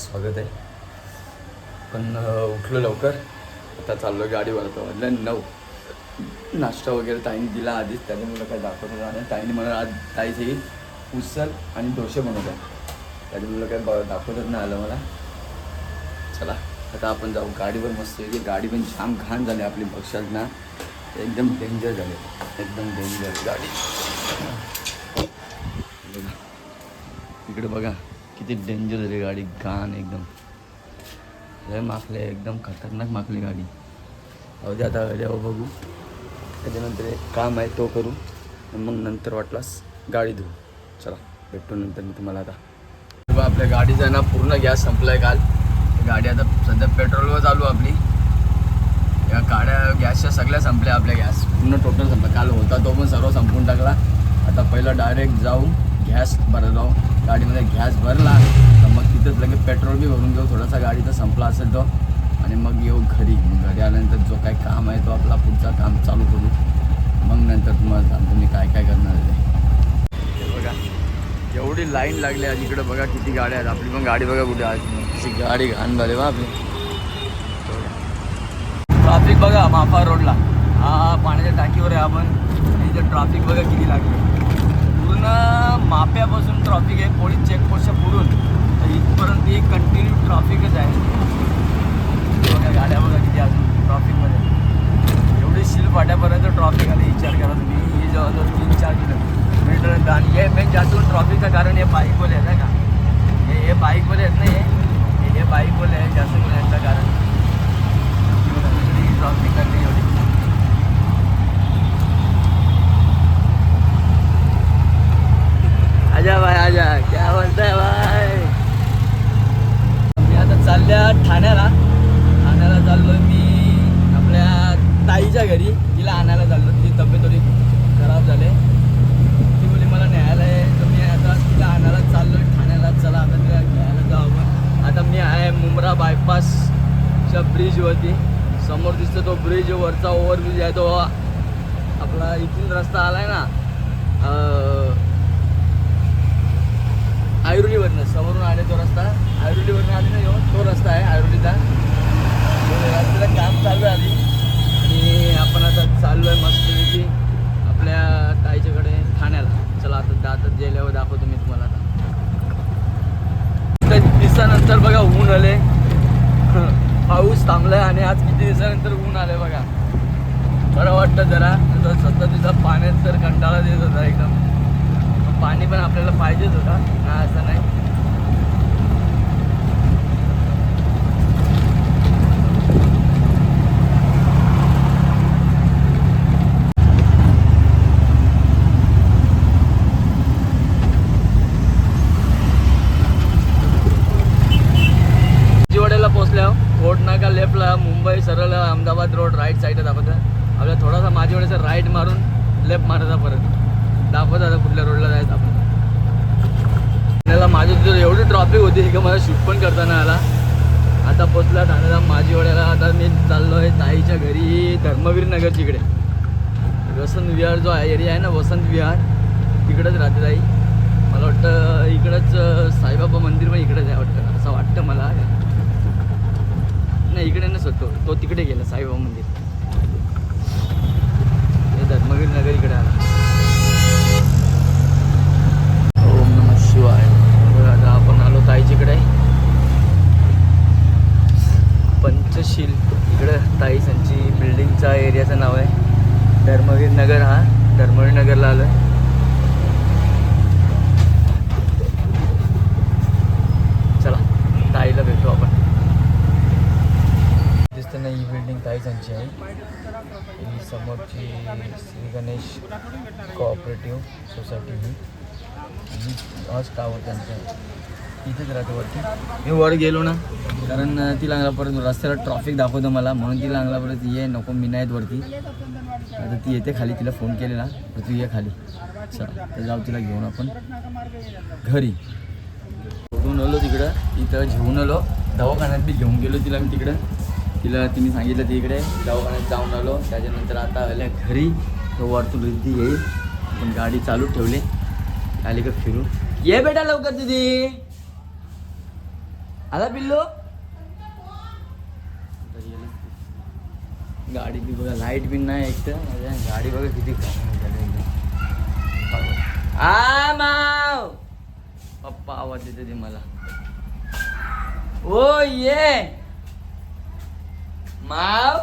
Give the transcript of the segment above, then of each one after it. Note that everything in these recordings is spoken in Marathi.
स्वागत आहे. पण उठलो लवकर. आता चाललो गाडी आता म्हटलं नऊ. नाश्ता वगैरे ताईने दिला आधीच. त्याने मला काय दाखवत होता आणि ताईने मला आज ताईच ही उसल आणि डोसे बनवत त्याने मला काय ब- दाखवतच नाही आलं मला. चला आता आपण जाऊ. गाडीवर मस्त आहे. गाडी पण छान घाण झाली आपली. पक्षात ना एकदम डेंजर झाले. एकदम डेंजर गाडी. इकडे बघा. किती डेंजर झाली गाडी. घाण एकदम. लय माखले एकदम खतरनाक माखली गाडी. अहो दे आता जेव्हा बघू. त्याच्यानंतर एक काम आहे तो करू. मग नंतर वाटलास गाडी धुवू चला भेटतो नंतर मी तुम्हाला आता. बघा, आपल्या गाडीचा ना पूर्ण गॅस संपलाय काल. गाडी आता सध्या पेट्रोलवर चालू आपली. या गाड्या गॅसच्या सगळ्या संपल्या आपल्या गॅस. पूर्ण टोटल संपला. काल होता तो पण सर्व संपून टाकला. आता पहिला डायरेक्ट जाऊ. गॅस भरलो गाडीमध्ये गॅस भरला तर मग तिथंच लगेच पेट्रोल बी भरून घेऊ थोडासा गाडी तर संपला असेल तो. आणि मग येऊ घरी. मग घरी आल्यानंतर जो काही काम आहे तो आपला पुढचा काम चालू करू. मग नंतर तुम्हाला सांगतो मी काय काय करणार आहे ते. बघा एवढी लाईन लागली आज इकडं बघा किती गाड्या आहेत. आपली पण गाडी बघा कुठे आज गाडी घाण झाली बा आपली. ट्रॅफिक बघा माफा रोडला. हा पाण्याच्या टाकीवर आहे आपण. इथे ट्रॅफिक बघा किती लागली. माप्यापासून ट्रॉफिक आहे पोलीस चेकपोस्टच्या पुढून. तर इथपर्यंत ही कंटिन्यू ट्रॉफिकच आहे. बघा गाड्या बघा किती अजून ट्रॉफिकमध्ये एवढी शिल फाट्यापर्यंत ट्रॉफिक आले. विचार करा तुम्ही. हे जवळजवळ तीन चार किलोमीटर. आणि हे मेन जास्त ट्रॉफिकचं कारण हे बाईकवाले आहेत का? हे हे बाईकवाले आहेत ना हे? हे- हे बाईकवाले आहेत जास्त करून यांचं कारण. ट्रॉफिक करते एवढी आजा भाई आजा. क्या बोलताय भाई? मी आता चालल्या ठाण्याला. ठाण्याला चाललोय मी आपल्या ताईच्या घरी. तिला आणायला चाललो तिची तब्येत थोडी खराब झाली ती बोली मला न्यायला आहे तर मी आता तिला आणायला चाललोय ठाण्याला. चला आता तिला घ्यायला जाऊ आपण. आता मी आहे मुंब्रा बायपासच्या ब्रिजवरती समोर दिसतो तो ब्रिज वरचा ओव्हरब्रिज आहे तो आपला इथून रस्ता आलाय ना आयुर्लीवरनं समोरून आले तो रस्ता. आयुर्लीवरनं आले ना येऊन तो रस्ता आहे आयुर्लीचा. तो रस्त्याला काम चालू आहे आधी. आणि आपण आता चाललो आहे मस्तपैकी आपल्या ताईच्याकडे ठाण्याला. चला आता आता गेल्यावर दाखवतो मी तुम्हाला आता. काही दिवसानंतर बघा ऊन आले पाऊस थांबलाय आणि आज किती दिवसानंतर ऊन आले बघा. बरं वाटतं जरा. आता सतत तिथं पाण्यात तर कंटाळा देत होता एकदम. पाणी पण आपल्याला पाहिजेच होता. ना असं नाही. जिवड्याला पोहोचल्यावर रोड लेफ्टला मुंबई सरळ अहमदाबाद रोड राईट साईडला दाखवतं आपल्याला थोडासा माझीवड्याचा राईट मारून लेफ्ट मारायचा परत. दाखवत आता कुठल्या रोडला जायचं आपण. ठाण्याला माझी तिथं एवढी ट्रॉफिक होती की मला शूट पण करताना आला. आता पोचला ठाण्याला माझी वड्याला आता मी चाललो आहे ताईच्या घरी धर्मवीर नगरच्या इकडे वसंत विहार जो आहे एरिया आहे ना वसंत विहार तिकडंच राहते ताई. मला वाटतं इकडंच साईबाबा मंदिर पण इकडेच आहे वाटतं. असं वाटतं मला. नाही इकडे नसतो तो तिकडे गेला साईबाबा मंदिर हे धर्मवीर नगर इकडे आला ओम नम शिवाय बघा आता आपण आलो ताईच्याकडे पंचशील इकडं ताईसांची बिल्डिंगचा एरियाचं नाव आहे धर्मवीर नगर हा. धर्मवीर नगरला आलो चला ताईला भेटू आपण. दिसताना ही बिल्डिंग ताईसांची आहे. ही समोरची श्री गणेश कोऑपरेटिव्ह सोसायटी ही. आणि हाच टावर त्यांचा आहे. तिथेच राहतो वरती. मी वर गेलो ना कारण ती लागला परत रस्त्याला ट्रॉफिक दाखवतं मला म्हणून ती लागला परत ये नको मी नाहीत वरती. आता ती येते खाली तिला फोन केलेला तर तू ये खाली. चला तर जाऊ तिला घेऊन आपण घरी. घेऊन आलो तिकडं तिथं घेऊन आलो. दवाखान्यात बी घेऊन गेलो तिला मी तिकडं. तिला तिने सांगितलं तिकडे दवाखान्यात जाऊन आलो. त्याच्यानंतर आता आल्या घरी तो वरतून रिद्धी येईल. आपण गाडी चालू ठेवली. आली का फिरू ये बेटा लवकर दिदी आला पिल्लो? गाडी बी बघा लाइट बी नाही एक तर. गाडी बघा किती आ माव! पप्पा आवाज देते ते मला. ओ ये! माव!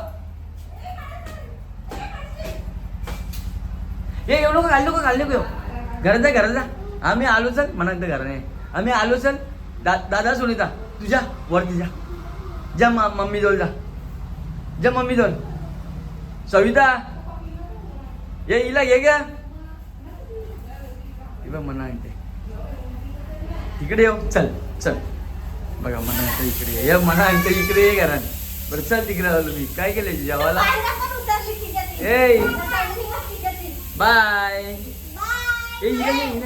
ये येऊ नको घाल नको घाल नको. येऊ घरात जा घरात जा. आम्ही आलो चल म्हणा तर घराने आम्ही आलो चल. दा दादा सुनीता. तुझ्या वरती जा. जा मा मम्मी जवळ जा. जा मम्मी जवळ. सविता. ये हिला घे ग. बघ म्हणा ते इकडे येऊ चल चल. बघा म्हणा आता इकडे ये. ये म्हणा ते इकडे ये घरात. बरं चल तिकडे आलो मी. काय केलं जेवायला? ए. बाय. ये, ये.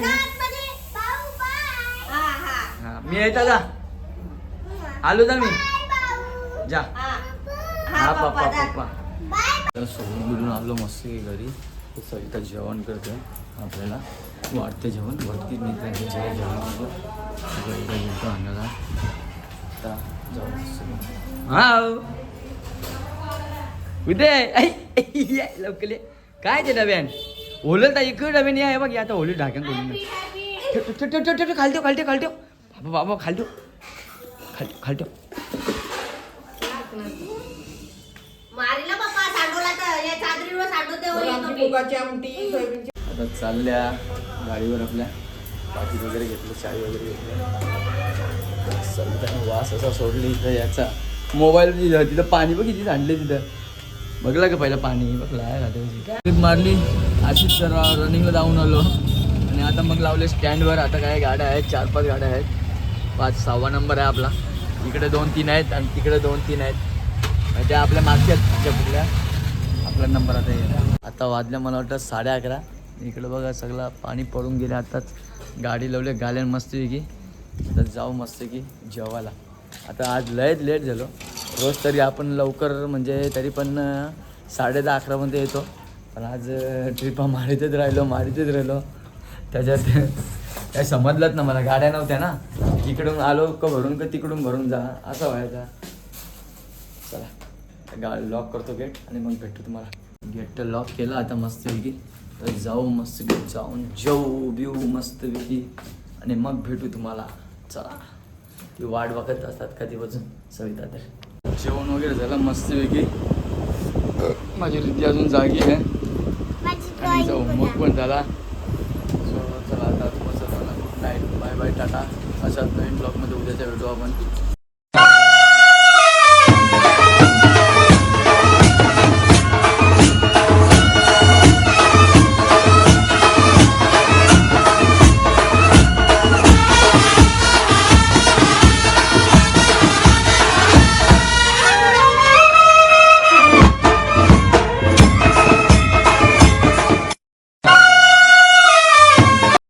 हा मी येता जा. आलो जा मी. जा. हा. पप्पा पप्पा तर सोडून बिडून आलो मस्त घरी. सविता जेवण करते आपल्याला. वाटते जेवण. वरती नेते जे जेवण होतं सगळं येतो आणायला आता जाऊ. हा कुठे ऐ, ऐ, ये, लवकर ये. काय ते डब्यान? ओलं तर इकडे डब्याने आहे बघ आता ओली ढाक्यान कोणी नाही ठेव ठेव ठेव ठेव ठेव खाली ठेव खाली ठेव खाली ठेव. बाबा बाबा खाली ठेव. खाली खाली हो, आता चालल्या गाडीवर आपल्या. पाठी वगैरे घेतलं चाय वगैरे घेतलं. सविताने वास असा सोडली इथं याचा. मोबाईल तिथं पाणी बघ किती सांडले तिथं. बघला का पहिलं पाणी? बघला ट्रिप मारली. अशीच जरा रनिंगला जाऊन आलो. आणि आता मग लावले स्टँडवर आता काय गाड्या आहेत चार पाच गाड्या आहेत. पाच सहावा नंबर आहे आपला. इकडे दोन तीन आहेत आणि तिकडे दोन तीन आहेत. आणि त्या आपल्या मागच्या आहेत, कुठल्या आपला नंबर आता येईल. आता वाजल्या मला वाटतं साडे अकरा. इकडं बघा सगळं पाणी पडून गेले. आताच गाडी लावली गाड्यान मस्तपैकी आता जाऊ मस्तपैकी जेवायला. आता आज लयच लेट झालो. रोज तरी आपण लवकर म्हणजे तरी पण साडे दहा अकरामध्ये येतो. पण आज ट्रिपा मारीतच राहिलो मारीतच राहिलो. त्याच्यात काय समजलंच ना मला. गाड्या नव्हत्या ना. इकडून आलो का भरून का तिकडून भरून जा असं व्हायचा. चला गाडी लॉक करतो गेट आणि मग भेटतो तुम्हाला. गेट तर लॉक केलं आता मस्तपैकी तर जाऊ मस्त जाऊन जेऊ बिऊ मस्तपैकी आणि मग भेटू तुम्हाला. चला. ती वाट बघत असतात कधीपासून सविता तर. जेवण वगैरे झालं मस्तपैकी माझी रिद्धी अजून जागी आहे. आणि जाऊ मग पण झाला. चला आता मस्त नाईट बाय बाय टाटा अशाच नवीन ब्लॉगमध्ये उद्याचा भेटू आपण